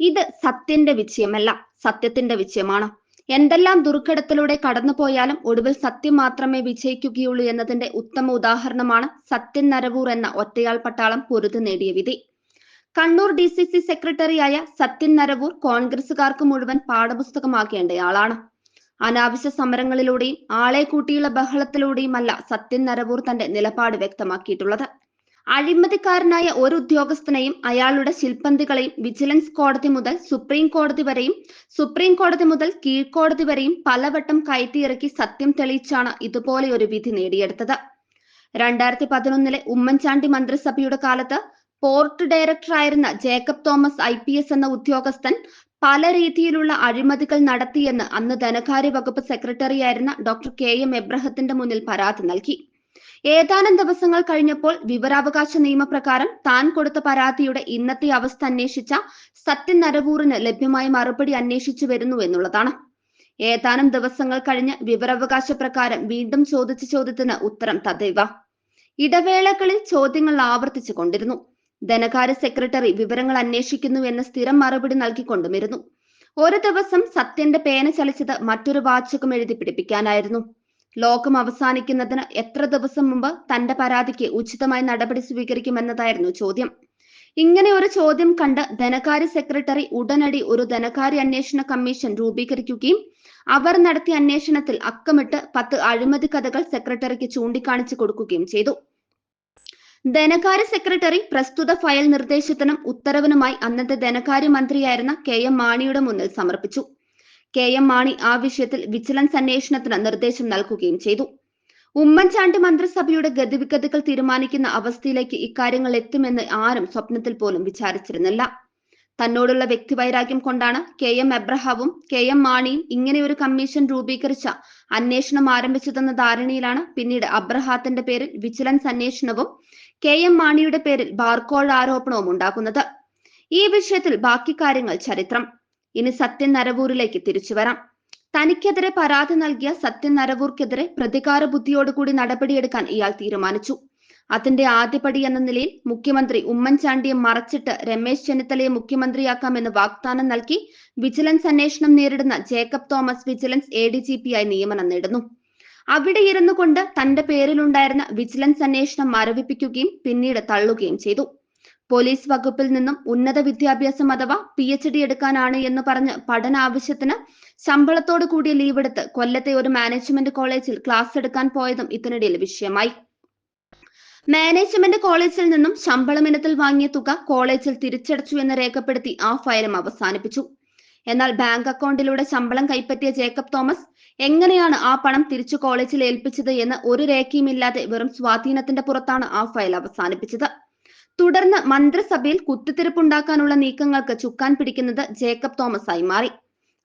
ഇത് സത്യന്റെ വിജയമല്ല സത്യത്തിന്റെ വിജയമാണ്. എന്തെല്ലാം ദുർഘടത്തിലൂടെ കടന്നുപോയാലും ഒടുവിൽ സത്യം മാത്രമേ വിജയിക്കുകയുള്ളൂ എന്നതിന്റെ ഉത്തമ ഉദാഹരണമാണ് സത്യൻ നരവൂർ എന്ന ഒറ്റയാൾ പട്ടാളം പൊരുതു നേടിയ വിധി. കണ്ണൂർ ഡി സി സി സെക്രട്ടറിയായ സത്യൻ നരവൂർ കോൺഗ്രസുകാർക്ക് മുഴുവൻ പാഠപുസ്തകമാക്കേണ്ടയാളാണ് അനാവശ്യ സമരങ്ങളിലൂടെയും ആളെ കൂട്ടിയുള്ള ബഹളത്തിലൂടെയുമല്ല സത്യൻ നരവൂർ തന്റെ നിലപാട് വ്യക്തമാക്കിയിട്ടുള്ളത്. അഴിമതിക്കാരനായ ഒരു ഉദ്യോഗസ്ഥനെയും അയാളുടെ ശില്പന്തികളെയും വിജിലൻസ് കോടതി മുതൽ സുപ്രീം കോടതി വരെയും സുപ്രീം കോടതി മുതൽ കീഴ്ക്കോടതി വരെയും പലവട്ടം കയറ്റിയിറക്കി സത്യം തെളിയിച്ചാണ് ഇതുപോലെ ഒരു വിധി നേടിയെടുത്തത്. രണ്ടായിരത്തി പതിനൊന്നിലെ ഉമ്മൻചാണ്ടി മന്ത്രിസഭയുടെ കാലത്ത് പോർട്ട് ഡയറക്ടറായിരുന്ന ജേക്കബ് തോമസ് ഐ എന്ന ഉദ്യോഗസ്ഥൻ പല രീതിയിലുള്ള അഴിമതികൾ നടത്തിയെന്ന് അന്ന് ധനകാര്യ വകുപ്പ് സെക്രട്ടറിയായിരുന്ന ഡോക്ടർ കെ എം എബ്രഹത്തിന്റെ മുന്നിൽ പരാതി നൽകി. ഏതാനും ദിവസങ്ങൾ കഴിഞ്ഞപ്പോൾ വിവരാവകാശ നിയമപ്രകാരം താൻ കൊടുത്ത പരാതിയുടെ ഇന്നത്തെ അവസ്ഥ അന്വേഷിച്ച സത്യൻ നരവൂറിന് ലഭ്യമായ മറുപടി അന്വേഷിച്ചു വരുന്നു എന്നുള്ളതാണ്. ഏതാനും ദിവസങ്ങൾ കഴിഞ്ഞ് വിവരാവകാശ പ്രകാരം വീണ്ടും ചോദിച്ച ചോദ്യത്തിന് ഉത്തരം തദൈവ ഇടവേളകളിൽ ചോദ്യങ്ങൾ ആവർത്തിച്ചു കൊണ്ടിരുന്നു. ധനകാര്യ സെക്രട്ടറി വിവരങ്ങൾ അന്വേഷിക്കുന്നു എന്ന സ്ഥിരം മറുപടി നൽകിക്കൊണ്ടുമിരുന്നു. ഒരു ദിവസം സത്യന്റെ പേന ചലിച്ചത് മറ്റൊരു വാചകം എഴുതി പിടിപ്പിക്കാനായിരുന്നു. ലോകം അവസാനിക്കുന്നതിന് എത്ര ദിവസം മുമ്പ് തന്റെ പരാതിക്ക് ഉചിതമായി നടപടി സ്വീകരിക്കുമെന്നതായിരുന്നു ചോദ്യം. ഇങ്ങനെ ഒരു ചോദ്യം കണ്ട് ധനകാര്യ സെക്രട്ടറി ഉടനടി ഒരു ധനകാര്യ അന്വേഷണ കമ്മീഷൻ രൂപീകരിക്കുകയും അവർ നടത്തിയ അന്വേഷണത്തിൽ അക്കമിട്ട് പത്ത് അഴിമതി കഥകൾ സെക്രട്ടറിക്ക് ചൂണ്ടിക്കാണിച്ചു കൊടുക്കുകയും ചെയ്തു. ധനകാര്യ സെക്രട്ടറി പ്രസ്തുത ഫയൽ നിർദ്ദേശത്തിനും ഉത്തരവിനുമായി അന്നത്തെ ധനകാര്യ മന്ത്രിയായിരുന്ന കെ എം മാണിയുടെ മുന്നിൽ സമർപ്പിച്ചു. കെ എം മാണി ആ വിഷയത്തിൽ വിജിലൻസ് അന്വേഷണത്തിന് നിർദ്ദേശം നൽകുകയും ചെയ്തു. ഉമ്മൻചാണ്ടി മന്ത്രിസഭയുടെ ഗതിവിഗതികൾ തീരുമാനിക്കുന്ന അവസ്ഥയിലേക്ക് ഇക്കാര്യങ്ങൾ എത്തുമെന്ന് ആരും സ്വപ്നത്തിൽ പോലും വിചാരിച്ചിരുന്നില്ല. തന്നോടുള്ള വ്യക്തിവൈരാഗ്യം കൊണ്ടാണ് കെ എം എബ്രഹാവും കെ എം മാണിയും ഇങ്ങനെയൊരു കമ്മീഷൻ രൂപീകരിച്ച അന്വേഷണം ആരംഭിച്ചതെന്ന ധാരണയിലാണ് പിന്നീട് അബ്രഹാത്തിന്റെ പേരിൽ വിജിലൻസ് അന്വേഷണവും കെ എം മാണിയുടെ പേരിൽ ബാർക്കോഴ ആരോപണവും ഉണ്ടാകുന്നത്. ഈ വിഷയത്തിൽ ബാക്കി കാര്യങ്ങൾ ചരിത്രം. ഇനി സത്യൻ നരവൂരിലേക്ക് തിരിച്ചു വരാം. തനിക്കെതിരെ പരാതി നൽകിയ സത്യൻ നരവൂർക്കെതിരെ പ്രതികാര ബുദ്ധിയോടുകൂടി നടപടിയെടുക്കാൻ ഇയാൾ തീരുമാനിച്ചു. അതിന്റെ ആദ്യപടി എന്ന നിലയിൽ മുഖ്യമന്ത്രി ഉമ്മൻചാണ്ടിയെ മറച്ചിട്ട് രമേശ് ചെന്നിത്തലയെ മുഖ്യമന്ത്രിയാക്കാമെന്ന് വാഗ്ദാനം നൽകി വിജിലൻസ് അന്വേഷണം നേരിടുന്ന Jacob Thomas vigilance A D G P ആയി നിയമനം നേടുന്നു. അവിടെ ഇരുന്നു കൊണ്ട് തന്റെ പേരിലുണ്ടായിരുന്ന വിജിലൻസ് അന്വേഷണം മരവിപ്പിക്കുകയും പിന്നീട് തള്ളുകയും ചെയ്തു. പോലീസ് വകുപ്പിൽ നിന്നും ഉന്നത വിദ്യാഭ്യാസം അഥവാ പി എച്ച് ഡി എടുക്കാനാണ് എന്ന് പറഞ്ഞ് പഠന ആവശ്യത്തിന് ശമ്പളത്തോട് കൂടിയ ലീവ് എടുത്ത് കൊല്ലത്തെ ഒരു മാനേജ്മെന്റ് കോളേജിൽ ക്ലാസ് എടുക്കാൻ പോയതും ഇതിനിടയിൽ വിഷയമായി. മാനേജ്മെന്റ് കോളേജിൽ നിന്നും ശമ്പളം ഇനത്തിൽ വാങ്ങിയ തുക കോളേജിൽ തിരിച്ചടച്ചു എന്ന് രേഖപ്പെടുത്തി ആ ഫയലും അവസാനിപ്പിച്ചു. എന്നാൽ ബാങ്ക് അക്കൗണ്ടിലൂടെ ശമ്പളം കൈപ്പറ്റിയ ജേക്കബ് തോമസ് എങ്ങനെയാണ് ആ പണം തിരിച്ചു കോളേജിൽ ഏൽപ്പിച്ചത്? എന്ന് ഒരു രേഖയുമില്ലാതെ വെറും സ്വാധീനത്തിന്റെ പുറത്താണ് ആ ഫയൽ അവസാനിപ്പിച്ചത്. തുടർന്ന് മന്ത്രിസഭയിൽ കുത്തിത്തിരിപ്പുണ്ടാക്കാനുള്ള നീക്കങ്ങൾക്ക് ചുക്കാൻ പിടിക്കുന്നത് ജേക്കബ് തോമസ് ആയി മാറി.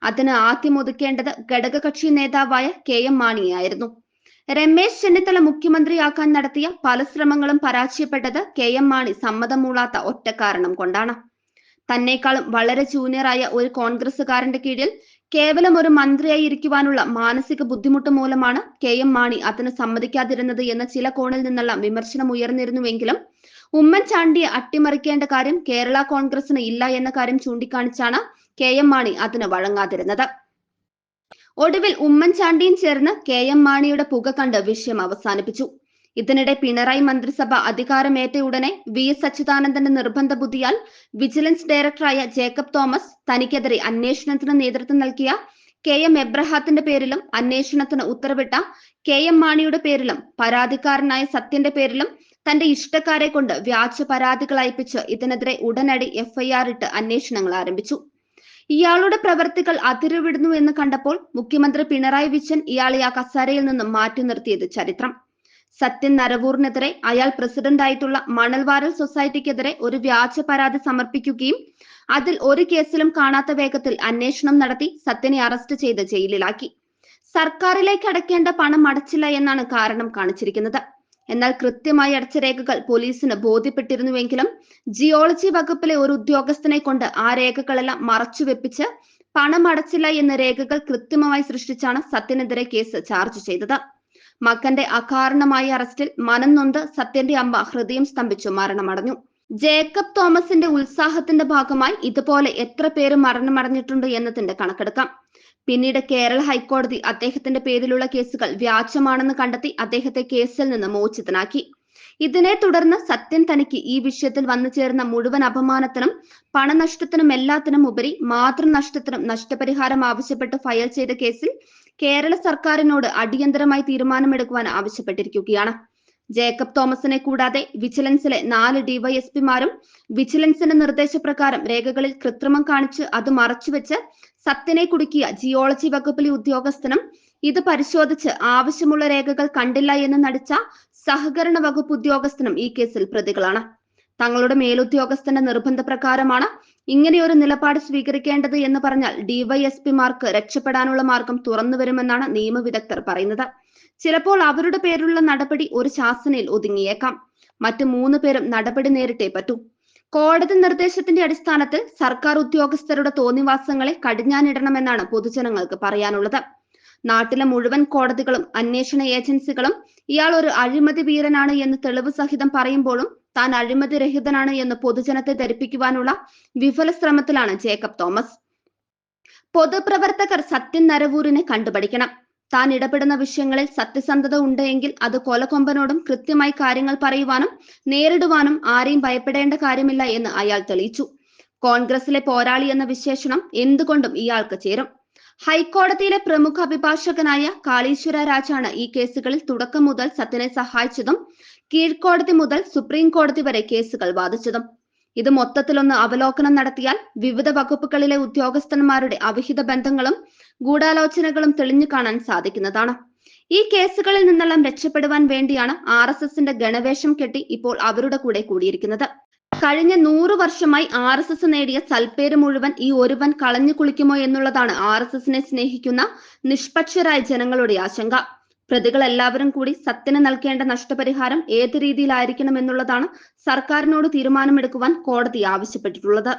അതിന് ആദ്യം ഒതുക്കേണ്ടത് ഘടകകക്ഷി നേതാവായ കെ എം മാണിയായിരുന്നു രമേശ് ചെന്നിത്തല മുഖ്യമന്ത്രിയാക്കാൻ നടത്തിയ പല ശ്രമങ്ങളും പരാജയപ്പെട്ടത് കെ എം മാണി സമ്മതം മൂളാത്ത ഒറ്റ കാരണം കൊണ്ടാണ്. തന്നെക്കാളും വളരെ ജൂനിയറായ ഒരു കോൺഗ്രസുകാരന്റെ കീഴിൽ കേവലം ഒരു മന്ത്രിയായി ഇരിക്കുവാനുള്ള മാനസിക ബുദ്ധിമുട്ട് മൂലമാണ് കെ എം മാണി അതിന് സമ്മതിക്കാതിരുന്നത് എന്ന ചില കോണിൽ നിന്നുള്ള വിമർശനം ഉയർന്നിരുന്നുവെങ്കിലും ഉമ്മൻചാണ്ടിയെ അട്ടിമറിക്കേണ്ട കാര്യം കേരള കോൺഗ്രസിന് ഇല്ല എന്ന കാര്യം ചൂണ്ടിക്കാണിച്ചാണ് കെ എം മാണി അതിന് വഴങ്ങാതിരുന്നത്. ഒടുവിൽ ഉമ്മൻചാണ്ടിയും ചേർന്ന് കെ എം മാണിയുടെ പുക കണ്ട് വിഷയം അവസാനിപ്പിച്ചു. ഇതിനിടെ പിണറായി മന്ത്രിസഭ അധികാരമേറ്റ ഉടനെ വി എസ് അച്യുതാനന്ദന്റെ നിർബന്ധ ബുദ്ധിയാൽ വിജിലൻസ് ഡയറക്ടറായ ജേക്കബ് തോമസ് തനിക്കെതിരെ അന്വേഷണത്തിന് നേതൃത്വം നൽകിയ കെ എം എബ്രഹാത്തിന്റെ പേരിലും അന്വേഷണത്തിന് ഉത്തരവിട്ട കെ എം മാണിയുടെ പേരിലും പരാതിക്കാരനായ സത്യന്റെ പേരിലും തന്റെ ഇഷ്ടക്കാരെ കൊണ്ട് വ്യാജ പരാതികൾ അയപ്പിച്ച് ഇതിനെതിരെ ഉടനടി എഫ്ഐആർ ഇട്ട് അന്വേഷണങ്ങൾ ആരംഭിച്ചു. ഇയാളുടെ പ്രവർത്തികൾ അതിരുവിടുന്നു എന്ന് കണ്ടപ്പോൾ മുഖ്യമന്ത്രി പിണറായി വിജയൻ ഇയാളെ ആ കസേരയിൽ നിന്നും മാറ്റി നിർത്തിയത് ചരിത്രം. സത്യൻ നരവൂറിനെതിരെ അയാൾ പ്രസിഡന്റായിട്ടുള്ള മണൽവാരൽ സൊസൈറ്റിക്കെതിരെ ഒരു വ്യാജ പരാതി സമർപ്പിക്കുകയും അതിൽ ഒരു കേസിലും കാണാത്ത വേഗത്തിൽ അന്വേഷണം നടത്തി സത്യനെ അറസ്റ്റ് ചെയ്ത് ജയിലിലാക്കി. സർക്കാരിലേക്ക് അടയ്ക്കേണ്ട പണം അടച്ചില്ല എന്നാണ് കാരണം കാണിച്ചിരിക്കുന്നത്. എന്നാൽ കൃത്യമായി അടച്ച രേഖകൾ പോലീസിന് ബോധ്യപ്പെട്ടിരുന്നുവെങ്കിലും ജിയോളജി വകുപ്പിലെ ഒരു ഉദ്യോഗസ്ഥനെ കൊണ്ട് ആ രേഖകളെല്ലാം മറച്ചുവെപ്പിച്ച് പണം അടച്ചില്ല എന്ന രേഖകൾ കൃത്രിമമായി സൃഷ്ടിച്ചാണ് സത്യനെതിരെ കേസ് ചാർജ് ചെയ്തത്. മകന്റെ അകാരണമായ അറസ്റ്റിൽ മനം നൊന്ത് സത്യന്റെ അമ്മ ഹൃദയം സ്തംഭിച്ചു മരണമടഞ്ഞു ജേക്കബ് തോമസിന്റെ ഉത്സാഹത്തിന്റെ ഭാഗമായി ഇതുപോലെ എത്ര പേര് മരണമടഞ്ഞിട്ടുണ്ട് എന്നതിന്റെ കണക്കെടുക്കാം. പിന്നീട് കേരള ഹൈക്കോടതി അദ്ദേഹത്തിന്റെ പേരിലുള്ള കേസുകൾ വ്യാജമാണെന്ന് കണ്ടെത്തി അദ്ദേഹത്തെ കേസിൽ നിന്ന് മോചിതനാക്കി. ഇതിനെ തുടർന്ന് സത്യൻ തനിക്ക് ഈ വിഷയത്തിൽ വന്നു ചേർന്ന മുഴുവൻ അപമാനത്തിനും പണനഷ്ടത്തിനും എല്ലാത്തിനും ഉപരി മാതൃനഷ്ടത്തിനും നഷ്ടപരിഹാരം ആവശ്യപ്പെട്ട് ഫയൽ ചെയ്ത കേസിൽ കേരള സർക്കാരിനോട് അടിയന്തരമായി തീരുമാനമെടുക്കുവാൻ ആവശ്യപ്പെട്ടിരിക്കുകയാണ്. ജേക്കബ് തോമസിനെ കൂടാതെ വിജിലൻസിലെ നാല് ഡിവൈഎസ്പിമാരും വിജിലൻസിന്റെ നിർദ്ദേശപ്രകാരം രേഖകളിൽ കൃത്രിമം കാണിച്ച് അത് മറച്ചുവെച്ച് സത്യനെ കുടുക്കിയ ജിയോളജി വകുപ്പിലെ ഉദ്യോഗസ്ഥനും ഇത് പരിശോധിച്ച് ആവശ്യമുള്ള രേഖകൾ കണ്ടില്ല എന്ന് നടിച്ച സഹകരണ വകുപ്പ് ഉദ്യോഗസ്ഥനും ഈ കേസിൽ പ്രതികളാണ്. തങ്ങളുടെ മേലുദ്യോഗസ്ഥന്റെ നിർബന്ധപ്രകാരമാണ് ഇങ്ങനെയൊരു നിലപാട് സ്വീകരിക്കേണ്ടത് എന്ന് പറഞ്ഞാൽ ഡിവൈഎസ്പിമാർക്ക് രക്ഷപ്പെടാനുള്ള മാർഗം തുറന്നു വരുമെന്നാണ് നിയമവിദഗ്ധർ പറയുന്നത്. ചിലപ്പോൾ അവരുടെ പേരിലുള്ള നടപടി ഒരു ശാസനയിൽ ഒതുങ്ങിയേക്കാം. മറ്റു മൂന്ന് പേരും നടപടി നേരിട്ടേ പറ്റൂ. കോടതി നിർദ്ദേശത്തിന്റെ അടിസ്ഥാനത്തിൽ സർക്കാർ ഉദ്യോഗസ്ഥരുടെ തോന്നിവാസങ്ങളെ കടിഞ്ഞാനിടണമെന്നാണ് പൊതുജനങ്ങൾക്ക് പറയാനുള്ളത്. നാട്ടിലെ മുഴുവൻ കോടതികളും അന്വേഷണ ഏജൻസികളും ഇയാൾ ഒരു അഴിമതി വീരനാണ് എന്ന് തെളിവ് സഹിതം പറയുമ്പോഴും താൻ അഴിമതി രഹിതനാണ് എന്ന് പൊതുജനത്തെ ധരിപ്പിക്കുവാനുള്ള വിഫല ശ്രമത്തിലാണ് ജേക്കബ് തോമസ്. പൊതുപ്രവർത്തകർ സത്യൻ നരവൂരിനെ കണ്ടുപഠിക്കണം. താൻ ഇടപെടുന്ന വിഷയങ്ങളിൽ സത്യസന്ധത ഉണ്ടെങ്കിൽ അത് കൊലകൊമ്പനോടും കൃത്യമായി കാര്യങ്ങൾ പറയുവാനും നേരിടുവാനും ആരെയും ഭയപ്പെടേണ്ട കാര്യമില്ല എന്ന് അയാൾ തെളിയിച്ചു. കോൺഗ്രസിലെ പോരാളി എന്ന വിശേഷണം എന്തുകൊണ്ടും ഇയാൾക്ക് ചേരും. ഹൈക്കോടതിയിലെ പ്രമുഖ അഭിഭാഷകനായ കാളീശ്വര രാജാണ് ഈ കേസുകളിൽ തുടക്കം മുതൽ സത്യനെ സഹായിച്ചതും കീഴ്ക്കോടതി മുതൽ സുപ്രീം കോടതി വരെ കേസുകൾ വാദിച്ചതും. ഇത് മൊത്തത്തിലൊന്ന് അവലോകനം നടത്തിയാൽ വിവിധ വകുപ്പുകളിലെ ഉദ്യോഗസ്ഥന്മാരുടെ അവിഹിത ബന്ധങ്ങളും ഗൂഢാലോചനകളും തെളിഞ്ഞു കാണാൻ സാധിക്കുന്നതാണ്. ഈ കേസുകളിൽ നിന്നെല്ലാം രക്ഷപ്പെടുവാൻ വേണ്ടിയാണ് ആർ എസ് എസിന്റെ ഗണവേഷം കെട്ടി ഇപ്പോൾ അവരുടെ കൂടെ കൂടിയിരിക്കുന്നത്. കഴിഞ്ഞ നൂറു വർഷമായി ആർ എസ് എസ് നേടിയ സൽപ്പേര് മുഴുവൻ ഈ ഒരുവൻ കളഞ്ഞു കുളിക്കുമോ എന്നുള്ളതാണ് ആർ എസ് എസിനെ സ്നേഹിക്കുന്ന നിഷ്പക്ഷരായ ജനങ്ങളുടെ ആശങ്ക. പ്രതികൾ എല്ലാവരും കൂടി സത്യന് നൽകേണ്ട നഷ്ടപരിഹാരം ഏത് രീതിയിലായിരിക്കണം എന്നുള്ളതാണ് സർക്കാരിനോട് തീരുമാനമെടുക്കുവാൻ കോടതി ആവശ്യപ്പെട്ടിട്ടുള്ളത്.